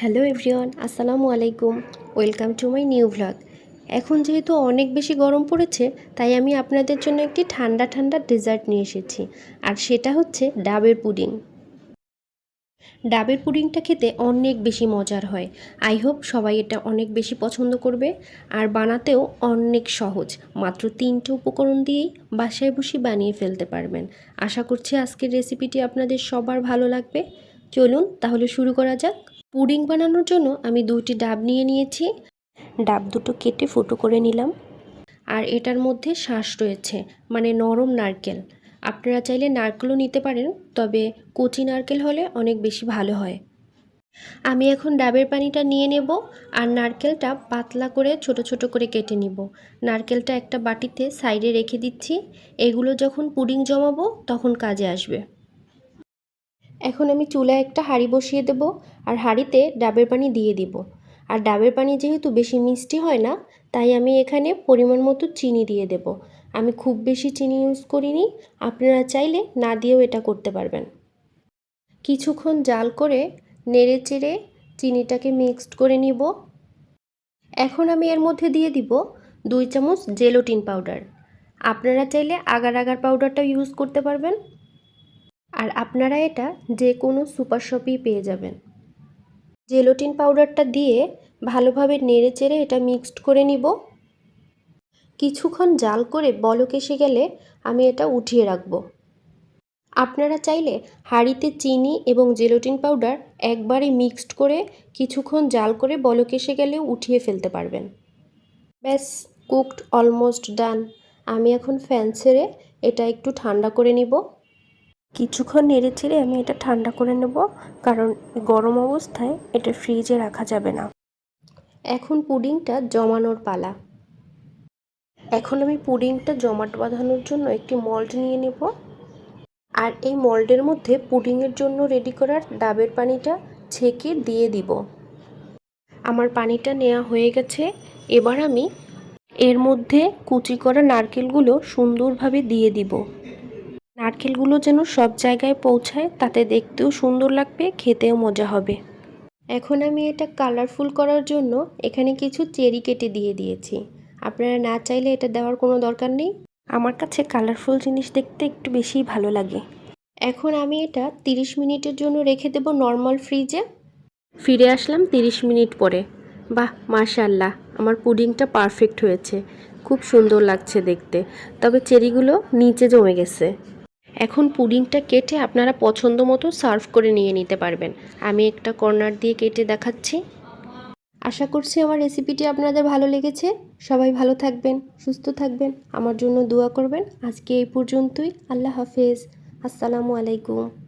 Hello everyone, আসসালামু আলাইকুম। Welcome to my new vlog এখন যেহেতু অনেক বেশি গরম পড়েছে, তাই আমি আপনাদের জন্য একটি ঠান্ডা ঠান্ডা ডেজার্ট নিয়ে এসেছি, আর সেটা হচ্ছে ডাবের পুডিং। ডাবের পুডিংটা খেতে অনেক বেশি মজার হয়। আই হোপ সবাই এটা অনেক বেশি পছন্দ করবে, আর বানাতেও অনেক সহজ। মাত্র তিনটে উপকরণ দিয়েই বাসায় বসে বানিয়ে ফেলতে পারবেন। আশা করছি আজকের রেসিপিটি আপনাদের সবার ভালো লাগবে। চলুন তাহলে শুরু করা যাক। পুডিং বানানোর জন্য আমি দুটি ডাব নিয়ে নিয়েছি। ডাব দুটো কেটে ফুটো করে নিলাম। আর এটার মধ্যে শ্বাস রয়েছে মানে নরম নারকেল। আপনারা চাইলে নারকেলও নিতে পারেন, তবে কচি নারকেল হলে অনেক বেশি ভালো হয়। আমি এখন ডাবের পানিটা নিয়ে নেব আর নারকেলটা পাতলা করে ছোট ছোট করে কেটে নিব। নারকেলটা একটা বাটিতে সাইডে রেখে দিচ্ছি। এগুলো যখন পুডিং জমাবো তখন কাজে আসবে। এখন আমি চুলায় একটা হাঁড়ি বসিয়ে দেব আর হাঁড়িতে ডাবের পানি দিয়ে দিব। আর ডাবের পানি যেহেতু বেশি মিষ্টি হয় না, তাই আমি এখানে পরিমাণ মতো চিনি দিয়ে দেব। আমি খুব বেশি চিনি ইউজ করিনি, আপনারা চাইলে না দিয়েও এটা করতে পারবেন। কিছুক্ষণ জাল করে নেড়ে চেড়ে চিনিটাকে মিক্সড করে নিব। এখন আমি এর মধ্যে দিয়ে দিব দুই চামচ জেলোটিন পাউডার। আপনারা চাইলে আগার আগার পাউডারটা ইউজ করতে পারবেন। আর আপনারা এটা যে কোনো সুপার শপেই পেয়ে যাবেন। জেলোটিন পাউডারটা দিয়ে ভালোভাবে নেড়ে চেড়ে এটা মিক্সড করে নিব। কিছুক্ষণ জাল করে বলক এসে গেলে আমি এটা উঠিয়ে রাখব। আপনারা চাইলে হাঁড়িতে চিনি এবং জেলোটিন পাউডার একবারে মিক্সড করে কিছুক্ষণ জাল করে বলক এসে গেলেও উঠিয়ে ফেলতে পারবেন। ব্যাস, কুকড অলমোস্ট ডান। আমি এখন ফ্যান ছেড়ে এটা একটু ঠান্ডা করে নিব। কিছুক্ষণ নেড়ে ছেড়ে আমি এটা ঠান্ডা করে নেব, কারণ গরম অবস্থায় এটা ফ্রিজে রাখা যাবে না। এখন পুডিংটা জমানোর পালা। এখন আমি পুডিংটা জমাট বাঁধানোর জন্য একটি মল্ড নিয়ে নেব। আর এই মল্ডের মধ্যে পুডিংয়ের জন্য রেডি করার ডাবের পানিটা ছেঁকে দিয়ে দিব। আমার পানিটা নেওয়া হয়ে গেছে। এবার আমি এর মধ্যে কুচি করা নারকেলগুলো সুন্দরভাবে দিয়ে দিব। নারকেলগুলো যেন সব জায়গায় পৌঁছায়, তাতে দেখতেও সুন্দর লাগবে, খেতেও মজা হবে। এখন আমি এটা কালারফুল করার জন্য এখানে কিছু চেরি কেটে দিয়ে দিয়েছি। আপনারা না চাইলে এটা দেওয়ার কোনো দরকার নেই। আমার কাছে কালারফুল জিনিস দেখতে একটু বেশিই ভালো লাগে। এখন আমি এটা 30 মিনিটের জন্য রেখে দেব নর্মাল ফ্রিজে ফিরে আসলাম 30 মিনিট পরে। বাহ মাশাল্লাহ আমার পুডিংটা পারফেক্ট হয়েছে। খুব সুন্দর লাগছে দেখতে। তবে চেরিগুলো নিচে জমে গেছে। এখন পুডিংটা কেটে আপনারা পছন্দ মতো সার্ভ করে নিয়ে নিতে পারবেন। আমি একটা কর্নার দিয়ে কেটে দেখাচ্ছি। আশা করছি আমার রেসিপিটি আপনাদের ভালো লেগেছে। সবাই ভালো থাকবেন, সুস্থ থাকবেন, আমার জন্য দোয়া করবেন। আজকে এই পর্যন্তই। আল্লাহ হাফেজ। আসসালামু আলাইকুম।